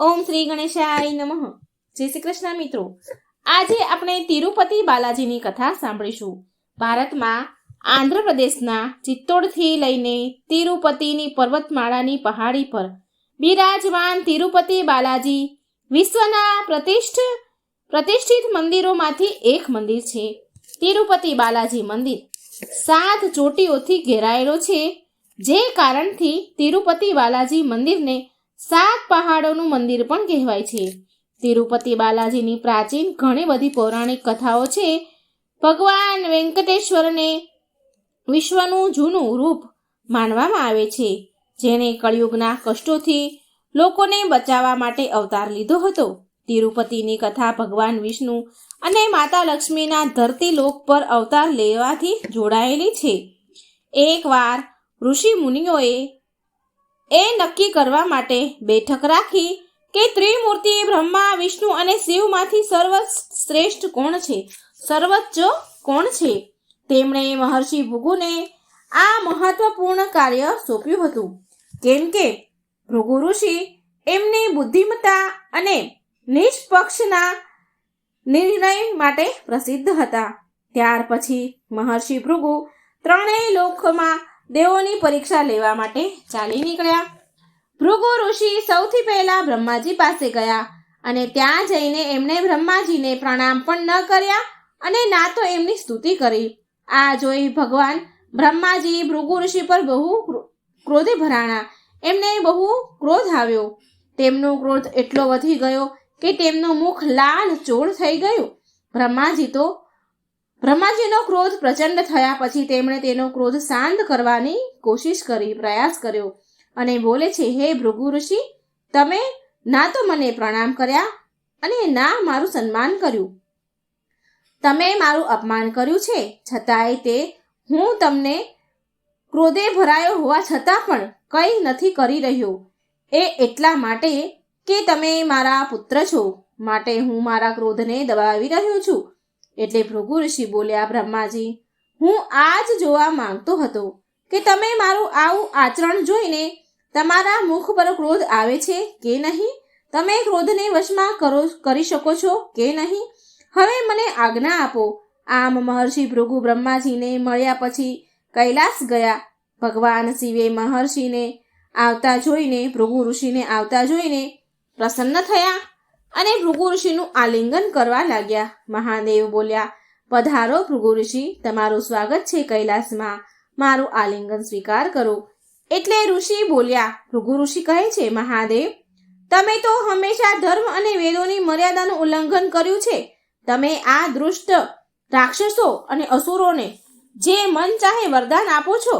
ઓમ શ્રી ગણેશાય નમઃ. જય શ્રી કૃષ્ણ મિત્રો. આજે આપણે તિરુપતિ બાલાજીની કથા સાંભળીશું. ભારતમાં આંધ્રપ્રદેશના ચિત્તોડથી લઈને તિરુપતિની પર્વતમાળાની પહાડી પર બિરાજમાન તિરુપતિ બાલાજી વિશ્વના પ્રતિષ્ઠ, પ્રતિષ્ઠિત મંદિરોમાંથી એક મંદિર છે. તિરુપતિ બાલાજી મંદિર સાત ચોટીઓથી ઘેરાયેલો છે. જે કારણથી તિરુપતિ બાલાજી મંદિરને સાત પહાડોનું મંદિર પણ કહેવાય છે. તિરુપતિ બાલાજીની પ્રાચીન ઘણી બધી પૌરાણિક કથાઓ છે. ભગવાન વેંકટેશ્વરને વિશ્વનું જૂનું રૂપ માનવામાં આવે છે, જેણે કળિયુગના કષ્ટોથી લોકોને બચાવવા માટે અવતાર લીધો હતો. તિરુપતિની કથા ભગવાન વિષ્ણુ અને માતા લક્ષ્મીના ધરતી લોક પર અવતાર લેવાથી જોડાયેલી છે. એકવાર ઋષિ મુનિઓએ એ નક્કી કરવા માટે બેઠક રાખી કે ત્રિમૂર્તિ બ્રહ્મા, વિષ્ણુ અને શિવમાંથી સર્વશ્રેષ્ઠ કોણ છે? સર્વોચ્ચ કોણ છે? તેમણે મહર્ષિ ભૃગુને આ મહત્વપૂર્ણ કાર્ય સોંપ્યું હતું. કેમ કે ભૃગુ ઋષિ એમની બુદ્ધિમત્તા અને નિષ્પક્ષના નિર્ણય માટે પ્રસિદ્ધ હતા. ત્યાર પછી મહર્ષિ ભૃગુ ત્રણેય લોકમાં દેવોની પરીક્ષા લેવા માટે ચાલી નીકળ્યા. ભૃગુ ઋષિ સૌથી પહેલા બ્રહ્માજી પાસે ગયા અને ત્યાં જઈને એમણે બ્રહ્માજીને પ્રણામ પણ ન કર્યા અને ના તો એમની સ્તુતિ કરી. આ જોઈ ભગવાન બ્રહ્માજી ભૃગુ ઋષિ પર બહુ ક્રોધે ભરાણા. એમને બહુ ક્રોધ આવ્યો. તેમનો ક્રોધ એટલો વધી ગયો કે તેમનું મુખ લાલ ચોળ થઈ ગયું. બ્રહ્માજી તો બ્રહ્માજીનો ક્રોધ પ્રચંડ થયા પછી તેમણે તેનો ક્રોધ શાંત કરવાની કોશિશ કરી, પ્રયાસ કર્યો અને બોલે છે, હે ભૃગુ ઋષિ, તમે ના તો મને પ્રણામ કર્યા અને ના મારું સન્માન કર્યું. તમે મારું અપમાન કર્યું છે. છતાંય તે હું તમને ક્રોધે ભરાયો હોવા છતાં પણ કંઈ નથી કરી રહ્યો. એ એટલા માટે કે તમે મારા પુત્ર છો. માટે હું મારા ક્રોધને દબાવી રહ્યો છું. એટલે ભૃગુ ઋષિ બોલ્યા, બ્રહ્માજી, હું આ જ જોવા માંગતો હતો કે તમે મારું આવું આચરણ જોઈને તમારા મુખ પર ક્રોધ આવે છે કે નહીં? તમે ક્રોધને વશમાં કરો, કરી શકો છો કે નહીં? હવે મને આજ્ઞા આપો. આમ મહર્ષિ ભૃગુ બ્રહ્માજીને મળ્યા પછી કૈલાસ ગયા. ભગવાન શિવે મહર્ષિને આવતા જોઈને, ભૃગુ ઋષિને આવતા જોઈને પ્રસન્ન થયા. અને ભૃગુ ઋષિનું આલિંગન કરવા લાગ્યા. મહાદેવ બોલ્યા, પધારો ભૃગુ ઋષિ તમારું સ્વાગત છે કૈલાસમાં. મારું આલિંગન સ્વીકાર કરો. એટલે ઋષિ બોલ્યા ભૃગુ ઋષિ કહે છે, મહાદેવ, તમે તો હંમેશા ધર્મ અને વેદોની મર્યાદાનું ઉલ્લંઘન કર્યું છે. તમે આ દૃષ્ટ રાક્ષસો અને અસુરોને જે મન ચાહે વરદાન આપો છો,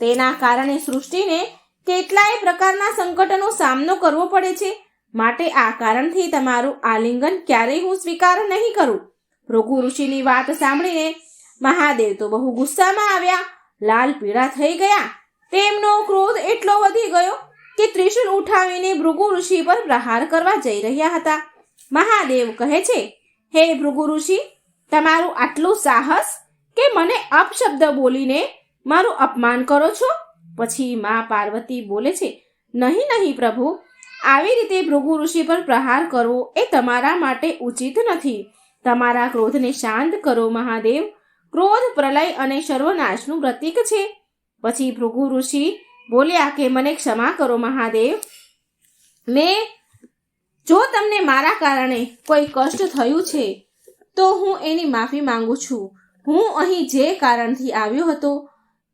તેના કારણે સૃષ્ટિને કેટલાય પ્રકારના સંકટનો સામનો કરવો પડે છે. માટે આ કારણથી તમારું આલિંગન ક્યારેય હું સ્વીકાર નહીં કરું. ભૃગુ ઋષિની વાત સાંભળીને મહાદેવ તો બહુ ગુસ્સામાં આવ્યા. લાલ પીળા થઈ ગયા. તેમનો ક્રોધ એટલો વધી ગયો કે ત્રિશુલ ઉઠાવીને ભૃગુ ઋષિ પર પ્રહાર કરવા જઈ રહ્યા હતા. મહાદેવ કહે છે, હે ભૃગુ ઋષિ, તમારું આટલું સાહસ કે મને અપશબ્દ બોલીને મારું અપમાન કરો છો? પછી મા પાર્વતી બોલે છે, નહીં નહીં પ્રભુ. આવી રીતે ભૃગુ ઋષિ પર પ્રહાર કરવો એ તમારા માટે ઉચિત નથી. તમારા ક્રોધને શાંત કરો, મહાદેવ. ક્રોધ, પ્રલય અને સર્વનાશનું પ્રતીક છે. પછી ભૃગુ ઋષિ બોલ્યા કે, મને ક્ષમા કરો, મહાદેવ. મેં, જો તમને મારા કારણે કોઈ કષ્ટ થયું છે, તો હું એની માફી માંગુ છું. હું અહીં જે કારણથી આવ્યો હતો,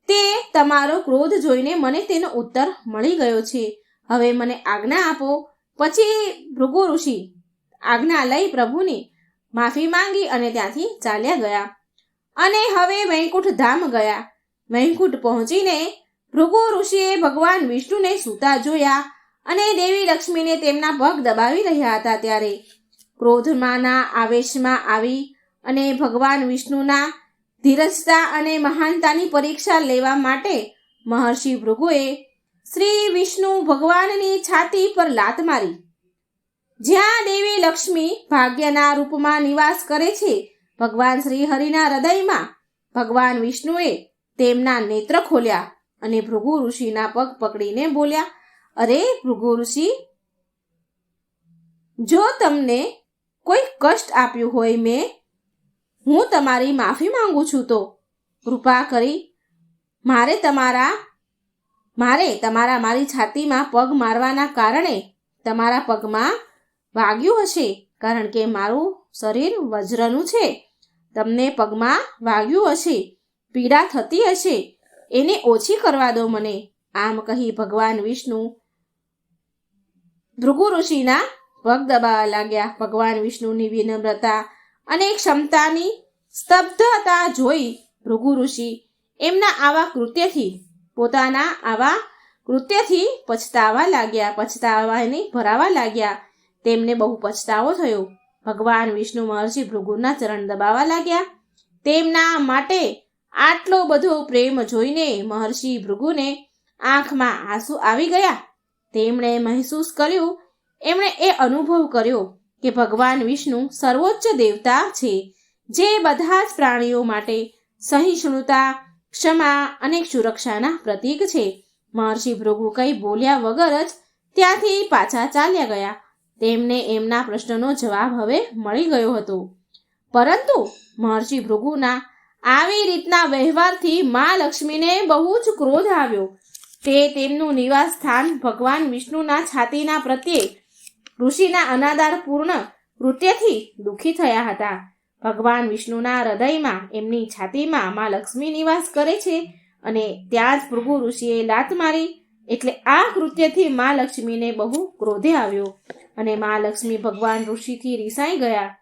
તે તમારો ક્રોધ જોઈને મને તેનો ઉત્તર મળી ગયો છે. હવે મને આજ્ઞા આપો. પછી ભૃગુ ઋષિ આજ્ઞા લઈ પ્રભુની માફી માંગી અને ત્યાંથી ચાલ્યા ગયા. અને હવે વૈકુંઠ ધામ ગયા. વૈકુંઠ પહોંચીને ભૃગુ ઋષિએ ભગવાન વિષ્ણુને સૂતા જોયા અને દેવી લક્ષ્મીને તેમના પગ દબાવી રહ્યા હતા ત્યારે ક્રોધમાંના આવેશમાં આવી અને ભગવાન વિષ્ણુના ધીરજતા અને મહાનતાની પરીક્ષા લેવા માટે મહર્ષિ ભૃગુએ શ્રી વિષ્ણુ ભગવાનની છાતી પર લાત મારી. જ્યાં દેવી લક્ષ્મી ભાગ્યના રૂપમાં નિવાસ કરે છે, ભગવાન શ્રી હરિના હૃદયમાં ભગવાન વિષ્ણુએ તેમના નેત્ર ખોલ્યા અને ભૃગુ ઋષિના પગ પકડીને બોલ્યા, અરે ભૃગુ ઋષિ, જો તમને કોઈ કષ્ટ આપ્યું હોય મેં, હું તમારી માફી માંગુ છું તો કૃપા કરી, મારે તમારા મારે તમારા મારી છાતીમાં પગ મારવાના કારણે તમારા પગમાં વાગ્યું હશે, કારણ કે મારું શરીર વજ્રનું છે. તમને પગમાં વાગ્યું હશે, પીડા થતી હશે, એને ઓછી કરવા દો મને. આમ કહી ભગવાન વિષ્ણુ ભૃગુ ઋષિના પગ દબાવવા લાગ્યા. ભગવાન વિષ્ણુની વિનમ્રતા અને ક્ષમતાની સ્તબ્ધતા જોઈ ભૃગુ ઋષિ એમના આવા કૃત્યથી પોતાના આવા કૃત્યથી પછતાવા લાગ્યા, પછતાવાની, ભરાવા લાગ્યા. તેમને બહુ પછતાવો થયો. ભગવાન વિષ્ણુ મહર્ષિ ભૃગુના ચરણ દબાવા લાગ્યા. તેમના માટે આટલો બધો પ્રેમ જોઈને મહર્ષિ ભૃગુને આંખમાં આંસુ આવી ગયા. તેમણે મહેસૂસ કર્યું, એમણે એ અનુભવ કર્યો કે ભગવાન વિષ્ણુ સર્વોચ્ચ દેવતા છે. જે બધા જ પ્રાણીઓ માટે સહિષ્ણુતા ક્ષમા અને સુરક્ષાના પ્રતીક છે. મહર્ષિ ભૃગુ કંઈ બોલ્યા વગર જ ત્યાંથી પાછા ચાલ્યા ગયા. તેમને એમના પ્રશ્નનો જવાબ હવે મળી ગયો હતો. પરંતુ મહર્ષિ ભૃગુના આવી રીતના વ્યવહારથી મા લક્ષ્મીને બહુ જ ક્રોધ આવ્યો. તે તેમનું નિવાસ સ્થાન ભગવાન વિષ્ણુના છાતીના પ્રત્યે ઋષિના અનાદારપૂર્ણ કૃત્યથી દુઃખી થયા હતા. ભગવાન વિષ્ણુના હૃદયમાં, એમની છાતીમાં મા લક્ષ્મી નિવાસ કરે છે અને ત્યાં જ ભૃગુ ઋષિએ લાત મારી એટલે આ કૃત્યથી મા લક્ષ્મીને બહુ ક્રોધે આવ્યો અને મા લક્ષ્મી ભગવાન ઋષિથી રિસાઈ ગયા.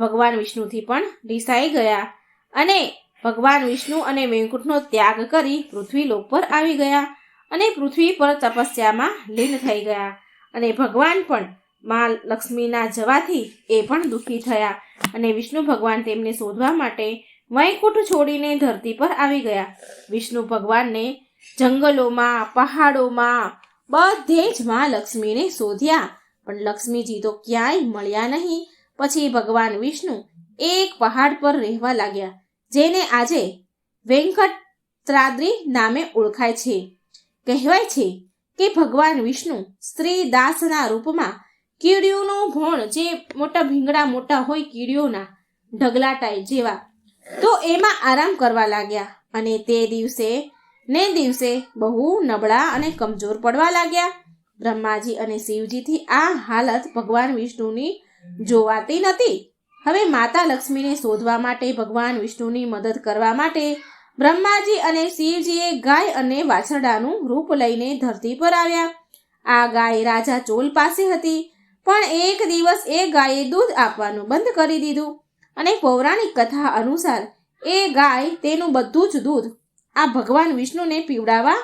ભગવાન વિષ્ણુથી પણ રિસાઈ ગયા અને ભગવાન વિષ્ણુ અને વૈકુંઠનો ત્યાગ કરી પૃથ્વી લોક પર આવી ગયા અને પૃથ્વી પર તપસ્યામાં લીન થઈ ગયા અને ભગવાન પણ મા લક્ષ્મીના જવાથી એ પણ દુઃખી થયા અને વિષ્ણુ ભગવાન તેમને શોધવા માટે વૈકુંઠ છોડીને ધરતી પર આવી ગયા. વિષ્ણુ ભગવાનને જંગલોમાં, પહાડોમાં બધે જ માં લક્ષ્મીને શોધ્યા. પણ લક્ષ્મીજી તો ક્યાંય મળ્યા નહીં. પછી ભગવાન વિષ્ણુ એક પહાડ પર રહેવા લાગ્યા, જેને આજે વેંકટત્રાદ્રી નામે ઓળખાય છે. કહેવાય છે કે ભગવાન વિષ્ણુ સ્ત્રી દાસના રૂપમાં કીડીઓનું ભોણ જે મોટા ભીંગડા મોટા હોય કીડીઓના ઢગલા ટાઈપ જેવા. તો એમાં આરામ કરવા લાગ્યા અને તે દિવસે ને દિવસે બહુ નબળા અને કમજોર પડવા લાગ્યા. બ્રહ્માજી અને શિવજીથી આ હાલત ભગવાન વિષ્ણુની જોવાતી નથી. હવે માતા લક્ષ્મીને શોધવા માટે ભગવાન વિષ્ણુની મદદ કરવા માટે બ્રહ્માજી અને શિવજીએ ગાય અને વાછરડાનું રૂપ લઈને ધરતી પર આવ્યા. આ ગાય રાજા ચોલ પાસે હતી. પણ એક દિવસ એ ગાયે દૂધ આપવાનું બંધ કરી દીધું અને પૌરાણિક કથા અનુસાર એ ગાય તેનું બધું જ દૂધ આ ભગવાન વિષ્ણુને પીવડાવવા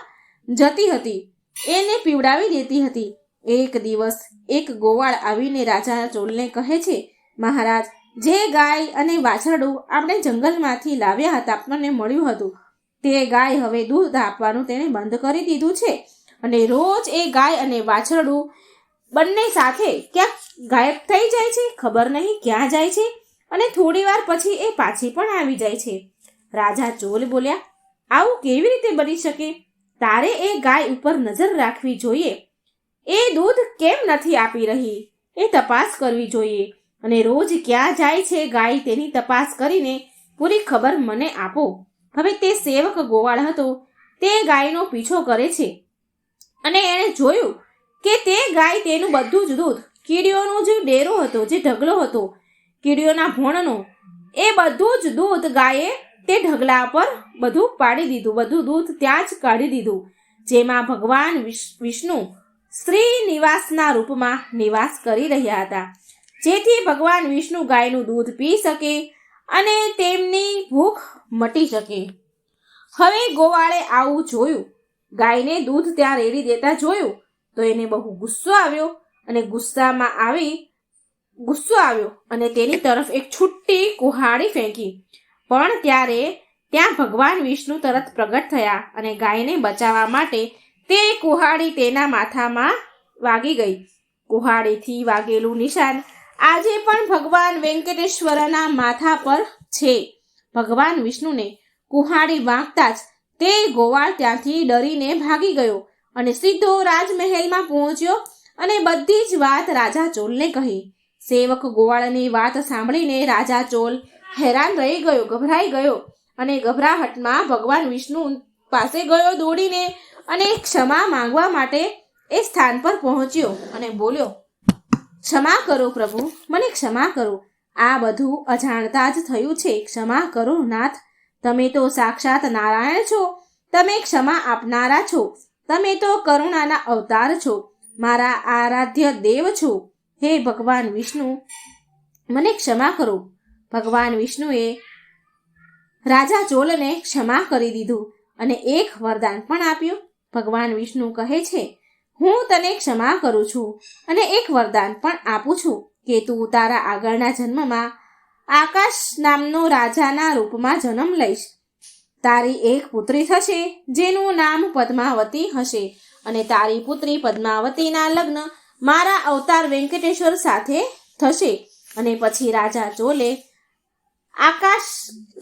જતી હતી. એને પીવડાવી દેતી હતી. એક દિવસ એક ગોવાળ આવીને રાજા ચોલને કહે છે, મહારાજ, જે ગાય અને વાછરડું આપણે જંગલમાંથી લાવ્યા હતા, આપણને મળ્યું હતું. તે ગાય હવે દૂધ આપવાનું તેણે બંધ કરી દીધું છે. અને રોજ એ ગાય અને વાછરડું બંને સાથે ક્યાંક ગાયબ થઈ જાય છે, ખબર નહીં ક્યાં જાય છે અને થોડી વાર પછી એ પાછી પણ આવી જાય છે. રાજા ચોલ બોલ્યા, આવું કેવી રીતે બની શકે? તારે એ ગાય ઉપર નજર રાખવી જોઈએ. એ દૂધ કેમ નથી આપી રહી? એ તપાસ કરવી જોઈએ. અને રોજ ક્યાં જાય છે ગાય તેની તપાસ કરીને પૂરી ખબર મને આપો. હવે તે સેવક ગોવાળ હતો. તે ગાયનો પીછો કરે છે. અને એણે જોયું કે તે ગાય તેનું બધું જ દૂધ. કીડીઓનો જે ડેરો હતો, જે ઢગલો હતો, કીડીઓના ભોણનો, એ બધું જ દૂધ ગાયે તે ઢગલા પર બધું પાડી દીધું. બધું દૂધ ત્યાં જ કાઢી દીધું. જેમાં ભગવાન વિષ્ણુ શ્રી નિવાસના રૂપમાં નિવાસ કરી રહ્યા હતા. જેથી ભગવાન વિષ્ણુ ગાયનું દૂધ પી શકે અને તેમની ભૂખ મટી શકે. હવે ગોવાળે આવું જોયું. ગાયને દૂધ ત્યાં રેડી દેતા જોયું. તો એને બહુ ગુસ્સો આવ્યો અને ગુસ્સામાં આવી, ગુસ્સો આવ્યો અને તેની તરફ એક છુટ્ટી કુહાડી ફેંકી. પણ ત્યારે ત્યાં ભગવાન વિષ્ણુ તરત પ્રગટ થયા અને ગાયને બચાવવા માટે તે કુહાડી તેના માથામાં વાગી ગઈ. કુહાડીથી વાગેલું નિશાન આજે પણ ભગવાન વેંકટેશ્વરના માથા પર છે. ભગવાન વિષ્ણુને કુહાડી વાંકતા જ તે ગોવાળ ત્યાંથી ડરીને ભાગી ગયો. અને સીધો રાજમહેલમાં પહોંચ્યો અને બધી જ વાત રાજા ચોલને કહી. સેવક ગોવાળની વાત સાંભળીને રાજા ચોલ હેરાન રહી ગયો, ગભરાઈ ગયો અને ગભરાહટમાં ભગવાન વિષ્ણુ પાસે ગયો દોડીને અને ક્ષમા માંગવા માટે એ સ્થાન પર પહોંચ્યો અને બોલ્યો, ક્ષમા કરો પ્રભુ, મને ક્ષમા કરો. આ બધું અજાણતા જ થયું છે. ક્ષમા કરો, નાથ. તમે તો સાક્ષાત નારાયણ છો. તમે ક્ષમા આપનારા છો. તમે તો કરુણાના અવતાર છો. મારા આરાધ્ય દેવ છો. હે ભગવાન વિષ્ણુ, મને ક્ષમા કરો. ભગવાન વિષ્ણુએ રાજા ચોલને ક્ષમા કરી દીધું અને એક વરદાન પણ આપ્યું. ભગવાન વિષ્ણુ કહે છે, હું તને ક્ષમા કરું છું અને એક વરદાન પણ આપું છું કે તું તારા આગળના જન્મમાં આકાશ નામનો રાજાના રૂપમાં જન્મ લઈશ. તારી એક પુત્રી થશે, જેનું નામ પદ્માવતી હશે. અને તારી પુત્રી પદ્માવતીના લગ્ન મારા અવતાર વેંકટેશ્વર સાથે થશે. અને પછી રાજા ચોલે આકાશ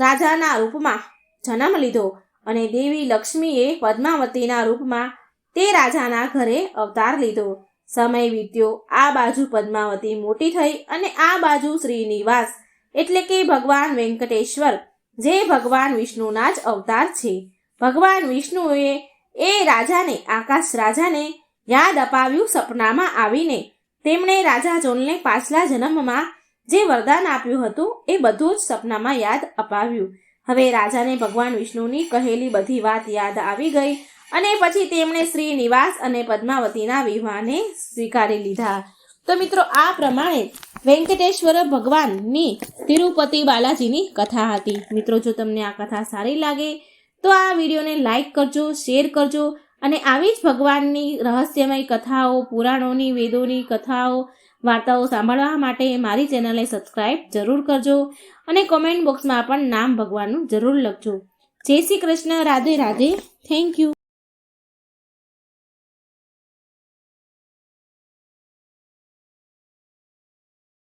રાજાના રૂપમાં જન્મ લીધો અને દેવી લક્ષ્મીએ પદ્માવતીના રૂપમાં તે રાજાના ઘરે અવતાર લીધો. સમય વીત્યો, આ બાજુ પદ્માવતી મોટી થઈ અને આ બાજુ શ્રીનિવાસ, એટલે કે ભગવાન વેંકટેશ્વર જે ભગવાન વિષ્ણુના જ અવતાર છે. ભગવાન વિષ્ણુએ એ રાજાને, આકાશ રાજાને યાદ અપાવ્યું સપનામાં આવીને. તેમણે રાજા જોનને પાછલા જન્મમાં જે વરદાન આપ્યું હતું એ બધું જ સપનામાં યાદ અપાવ્યું. હવે રાજાને ભગવાન વિષ્ણુની કહેલી બધી વાત યાદ આવી ગઈ અને પછી તેમણે શ્રીનિવાસ અને પદ્માવતીના વિવાહને સ્વીકારી લીધા. તો મિત્રો, આ પ્રમાણે વેંકટેશ્વર ભગવાનની તિરુપતિ બાલાજીની કથા હતી. મિત્રો, જો તમને આ કથા સારી લાગે, તો આ વિડીયોને લાઈક કરજો, શેર કરજો અને આવી જ ભગવાનની રહસ્યમય કથાઓ, પુરાણોની, વેદોની કથાઓ, વાર્તાઓ સાંભળવા માટે મારી ચેનલને સબસ્ક્રાઈબ જરૂર કરજો અને કોમેન્ટ બોક્સમાં પણ નામ ભગવાનનું જરૂર લખજો. જય શ્રી કૃષ્ણ. રાધે રાધે. Thank you.